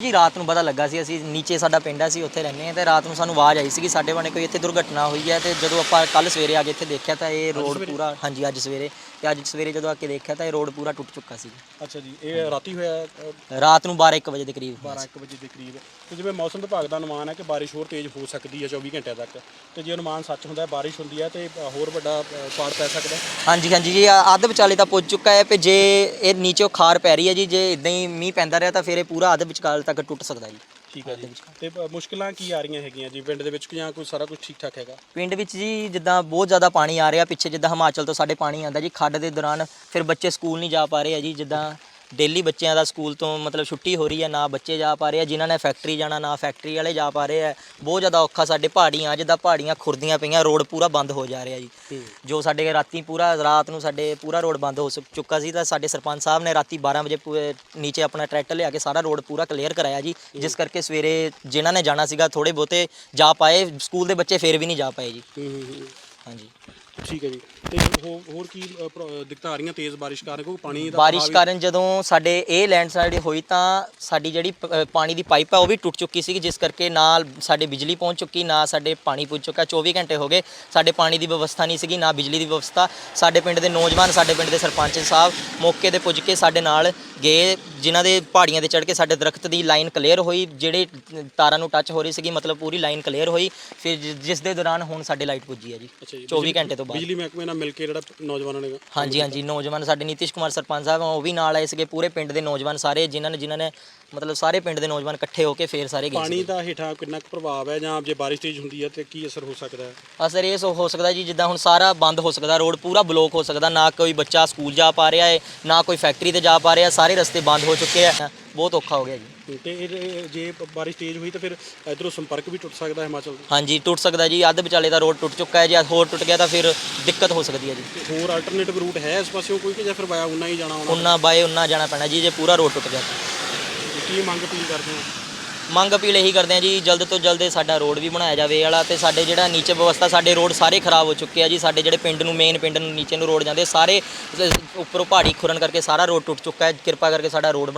ਜੀ ਰਾਤ ਨੂੰ ਪਤਾ ਲੱਗਾ ਸੀ ਅਸੀਂ ਨੀਚੇ ਸਾਡਾ ਪਿੰਡ ਹੈ ਅਸੀਂ ਉੱਥੇ ਰਹਿੰਦੇ ਹਾਂ ਤੇ ਰਾਤ ਨੂੰ ਸਾਨੂੰ ਆਵਾਜ਼ ਆਈ ਸੀਗੀ ਸਾਡੇ ਬਣੇ ਕੋਈ ਇੱਥੇ ਦੁਰਘਟਨਾ ਹੋਈ ਹੈ ਤੇ ਜਦੋਂ ਆਪਾਂ ਕੱਲ ਸਵੇਰੇ ਆ ਕੇ ਇੱਥੇ ਦੇਖਿਆ ਤਾਂ ਇਹ ਰੋਡ ਪੂਰਾ ਹਾਂਜੀ ਅੱਜ ਸਵੇਰੇ ਤੇ ਅੱਜ ਸਵੇਰੇ ਜਦੋਂ ਆ ਕੇ ਦੇਖਿਆ ਤਾਂ ਇਹ ਰੋਡ ਪੂਰਾ ਟੁੱਟ ਚੁੱਕਾ ਸੀ। ਅੱਛਾ ਜੀ ਇਹ ਰਾਤੀ ਹੋਇਆ ਅ, ਰਾਤ ਨੂੰ 12 1 ਵਜੇ ਦੇ ਕਰੀਬ 12 1 ਵਜੇ ਦੇ ਕਰੀਬ। ਤੇ ਜਿਵੇਂ ਮੌਸਮ ਵਿਭਾਗ ਦਾ ਅਨੁਮਾਨ ਹੈ ਕਿ ਬਾਰਿਸ਼ ਹੋਰ ਤੇਜ਼ ਹੋ ਸਕਦੀ ਹੈ 24 ਘੰਟਿਆਂ ਤੱਕ। ਤੇ ਜੇ ਅਨੁਮਾਨ ਸੱਚ ਹੁੰਦਾ ਹੈ ਬਾਰਿਸ਼ ਹੁੰਦੀ ਹੈ ਤੇ ਅ, ਹੋਰ ਵੱਡਾ ਅ, ਪਾੜ ਪੈ ਸਕਦਾ ਹੈ। ਹਾਂਜੀ ਹਾਂਜੀ ਜੀ ਆ- ਅੱਧ ਵਿਚਾਲੇ ਤਾਂ ਪੁੱਜ ਚੁੱਕਾ ਹੈ ਤੇ ਜੇ ਇਹ ਨੀਚੇ ਖਾਰ ਪੈ ਰਹੀ ਹੈ ਜੀ ਜੇ ਇਦਾਂ ਹੀ ਮੀਂਹ ਪੈਂਦਾ ਰਿਹਾ ਤਾਂ ਫਿਰ ਇਹ ਪੂਰਾ ਅੱਧ ਵਿਚਾਲੇ ਤੱਕ ਟੁੱਟ ਸਕਦਾ ਜੀ। ਠੀਕ ਹੈ ਜੀ। ਤੇ ਅ, ਮੁਸ਼ਕਲਾਂ ਕੀ ਆ ਰਹੀਆਂ ਹੈਗੀਆਂ ਜੀ? ਪਿੰਡ ਦੇ ਵਿੱਚ ਜਾਂ ਕੋਈ ਸਾਰਾ ਕੁਝ ਠੀਕ ਠਾਕ ਹੈਗਾ? ਪਿੰਡ ਵਿੱਚ ਜੀ ਜਿੱਦਾਂ ਬਹੁਤ ਜ਼ਿਆਦਾ ਪਾਣੀ ਆ ਰਿਹਾ। ਪਿੱਛੇ ਜਿੱਦਾਂ ਹਿਮਾਚਲ ਤੋਂ ਸਾਡੇ ਪਾਣੀ ਆਂਦਾ ਜੀ। ਖੱਡ ਦੇ ਦੌਰਾਨ ਫਿਰ ਬੱਚੇ ਸਕੂਲ ਨਹੀਂ ਜਾ ਪਾ ਰਹੇ ਆ ਜੀ। ਜਿੱਦਾਂ ਡੇਲੀ ਬੱਚਿਆਂ ਦਾ ਸਕੂਲ ਤੋਂ ਮਤਲਬ ਛੁੱਟੀ ਹੋ ਰਹੀ ਹੈ ਨਾ ਬੱਚੇ ਜਾ ਪਾ ਰਹੇ ਆ ਜਿਨ੍ਹਾਂ ਨੇ ਫੈਕਟਰੀ ਜਾਣਾ ਨਾ ਫੈਕਟਰੀ ਵਾਲੇ ਜਾ ਪਾ ਰਹੇ ਆ। ਬਹੁਤ ਜ਼ਿਆਦਾ ਔਖਾ ਸਾਡੇ ਪਹਾੜੀਆਂ ਜਿੱਦਾਂ ਪਹਾੜੀਆਂ ਖੁਰਦੀਆਂ ਪਈਆਂ ਰੋਡ ਪੂਰਾ ਬੰਦ ਹੋ ਜਾ ਰਿਹਾ ਜੀ। ਜੋ ਸਾਡੇ ਰਾਤੀ ਪੂਰਾ ਰਾਤ ਨੂੰ ਸਾਡੇ ਪੂਰਾ ਰੋਡ ਬੰਦ ਹੋ ਚੁੱਕਾ ਸੀ ਤਾਂ ਸਾਡੇ ਸਰਪੰਚ ਸਾਹਿਬ ਨੇ ਰਾਤੀ 12 ਵਜੇ ਨੀਚੇ ਆਪਣਾ ਟਰੈਕਟਰ ਲਿਆ ਕੇ ਸਾਰਾ ਰੋਡ ਪੂਰਾ ਕਲੀਅਰ ਕਰਾਇਆ ਜੀ। ਜਿਸ ਕਰਕੇ ਸਵੇਰੇ ਜਿਨ੍ਹਾਂ ਨੇ ਜਾਣਾ ਸੀਗਾ ਥੋੜੇ ਬਹੁਤੇ ਜਾ ਪਾਏ ਸਕੂਲ ਦੇ ਬੱਚੇ ਫੇਰ ਵੀ ਨਹੀਂ ਜਾ ਪਾਏ ਜੀ। ਹਾਂਜੀ। ਠੀਕ ਹੈ ਜੀ। ਤੇ ਹੋ- ਹੋਰ ਕੀ ਅ, ਪ੍ਰੋ- ਦਿੱਕਤਾਂ ਆ ਰਹੀਆਂ ਤੇਜ਼ ਬਾਰਿਸ਼ ਕਾਰਨ? ਕਿਉਂਕਿ ਪਾਣੀ ਦਾ ਬਾਰਿਸ਼ ਕਾਰਨ ਜਦੋਂ ਸਾਡੇ ਇਹ ਲੈਂਡਸਲਾਈਡ ਹੋਈ ਤਾਂ ਸਾਡੀ ਜਿਹੜੀ ਪ- ਅ, ਪਾਣੀ ਦੀ ਪਾਈਪ ਹੈ ਉਹ ਵੀ ਟੁੱਟ ਚੁੱਕੀ ਸੀ ਜਿਸ ਕਰਕੇ ਨਾਲ ਸਾਡੇ ਬਿਜਲੀ ਪਹੁੰਚ ਚੁੱਕੀ ਨਾ ਸਾਡੇ ਪਾਣੀ ਪੁੱਜ ਚੁੱਕਾ। 24 ਘੰਟੇ ਹੋ ਗਏ ਸਾਡੇ ਪਾਣੀ ਦੀ ਵਿਵਸਥਾ ਨਹੀਂ ਸੀਗੀ ਨਾ ਬਿਜਲੀ ਦੀ ਵਿਵਸਥਾ। ਸਾਡੇ ਪਿੰਡ ਦੇ ਨੌਜਵਾਨ ਸਾਡੇ ਪਿੰਡ ਦੇ ਸਰਪੰਚ ਸਾਹਿਬ ਮੌਕੇ ਤੇ ਪੁੱਜ ਕੇ ਸਾਡੇ ਨਾਲ ਗਏ ਜਿਨ੍ਹਾਂ ਦੇ ਪਹਾੜੀਆਂ ਤੇ ਚੜ੍ਹ ਕੇ ਸਾਡੇ ਦਰਖਤ ਦੀ ਲਾਈਨ ਕਲੀਅਰ ਹੋਈ ਜਿਹੜੇ ਤਾਰਾਂ ਨੂੰ ਟੱਚ ਹੋ ਰਹੀ ਸੀਗੀ ਮਤਲਬ ਪੂਰੀ ਲਾਈਨ ਕਲੀਅਰ ਹੋਈ। ਫਿਰ ਜਿ- ਜਿਸ ਦੇ ਦੌਰਾਨ ਹੁਣ ਸਾਡੇ ਲਾਈਟ ਪੁੱਜੀ ਹੈ ਜੀ। ਅੱਛਾ ਜੀ 24 ਘੰਟੇ ਤੋਂ ਬਾਅਦ ਬਿਜਲੀ ਮਹਿਕਮੇ ਨਾਲ ਮਿਲ ਕੇ ਜਿਹੜਾ ਨੌਜਵਾਨਾਂ ਨੇ ਹਾਂਜੀ ਹਾਂਜੀ ਨੌਜਵਾਨ ਸਾਡੇ ਨੀਤਿਸ਼ ਕੁਮਾਰ ਸਰਪੰਚ ਸਾਹਿਬ ਉਹ ਵੀ ਨਾਲ ਆਏ ਸੀਗੇ ਪੂਰੇ ਪਿੰਡ ਦੇ ਨੌਜਵਾਨ ਸਾਰੇ ਜਿਨ੍ਹਾਂ ਨੇ ਜਿਨ੍ਹਾਂ ਨੇ ਮਤਲਬ ਸਾਰੇ ਪਿੰਡ ਦੇ ਨੌਜਵਾਨ ਇਕੱਠੇ ਹੋ ਕੇ ਫੇਰ ਸਾਰੇ ਗਏ ਪਾਣੀ ਦਾ ਹੇਠਾਂ ਕਿੰਨਾ ਕੁ ਪ੍ਰਭਾਵ ਹੈ ਜਾਂ ਜੇ ਬਾਰਿਸ਼ ਤੇਜ਼ ਹੁੰਦੀ ਹੈ ਤੇ ਕੀ ਅਸਰ ਹੋ ਸਕਦਾ ਹੈ? ਅਸਰ ਇਹ ਸੋ ਹੋ ਸਕਦਾ ਜੀ ਜਿੱਦਾਂ ਹੁਣ ਸਾਰਾ ਬੰਦ ਹੋ ਸਕਦਾ ਰੋਡ ਪੂਰਾ ਬਲੌਕ ਹੋ ਸਕਦਾ ਨਾ ਕੋਈ ਬੱਚਾ ਸਕੂਲ ਜਾ ਪਾ ਰਿਹਾ ਹੈ ਨਾ ਕੋਈ ਫੈਕਟਰੀ ਤੇ ਜਾ ਪਾ ਰਿਹਾ ਸਾਰੇ ਰਸਤੇ ਬੰਦ ਹੋ ਚੁੱਕੇ ਆ। ਬਹੁਤ ਔਖਾ ਹੋ ਗਿਆ ਜੀ। ਤੇ ਇਹ ਇਹ ਜੇ ਬਾਰਿਸ਼ ਤੇਜ਼ ਹੋਈ ਤਾਂ ਫਿਰ ਇਧਰੋਂ ਸੰਪਰਕ ਵੀ ਟੁੱਟ ਸਕਦਾ ਹੈ ਹਿਮਾਚਲ। ਹਾਂਜੀ ਟੁੱਟ ਸਕਦਾ ਜੀ। ਅੱਧ ਵਿਚਾਲੇ ਦਾ ਰੋਡ ਟੁੱਟ ਚੁੱਕਾ ਹੈ ਜੇ। ਹੋਰ ਟੁੱਟ ਗਿਆ ਤਾਂ ਫਿਰ ਦਿੱਕਤ ਹੋ ਸਕਦੀ ਹੈ ਜੀ। ਤੇ ਹੋਰ ਆਲਟਰਨੇਟਿਵ ਰੂਟ ਹੈ ਇਸ ਪਾਸਿਓਂ ਕੋਈ ਕਿ ਜਾਂ ਫਿਰ ਵਾਇਆ ਉਨਾ ਹੀ ਜਾਣਾ ਹੋਣਾ ਉਨਾ ਬਾਏ ਉਨਾ ਜਾਣਾ ਪੈਣਾ ਜੀ ਜੇ ਪੂਰਾ ਰੋਡ ਟੁੱਟ ਗਿਆ ਤਾਂ। ਕੀ ਮੰਗ ਅਪੀਲ ਕਰਦੇ ਹੋ? ਮੰਗ ਅਪੀਲ ਇਹੀ ਕਰਦੇ ਆ ਜੀ ਜਲਦ ਤੋਂ ਜਲਦ ਸਾਡਾ ਰੋਡ ਵੀ ਬਣਾਇਆ ਜਾਵੇ। ਇਹ ਵਾਲਾ ਤੇ ਸਾਡੇ ਜਿਹੜਾ ਨੀਚੇ ਵਿਵਸਥਾ ਸਾਡੇ ਰੋਡ ਸਾਰੇ ਖਰਾਬ ਹੋ ਚੁੱਕੇ ਆ ਜੀ। ਸਾਡੇ ਜਿਹੜੇ ਪਿੰਡ ਨੂੰ ਮੇਨ ਪਿੰਡ ਨੂੰ ਨੀਚੇ ਨੂੰ ਰੋਡ ਜਾਂਦੇ ਸਾਰੇ ਸ- ਉੱਪਰੋਂ ਪਹਾੜੀ ਖੁਰਨ ਕਰਕੇ ਸਾਰਾ ਰੋਡ ਟੁੱਟ ਚੁੱਕਾ ਹੈ। ਕਿਰਪਾ ਕਰਕੇ ਸਾਡਾ ਰੋਡ ਬਣਾ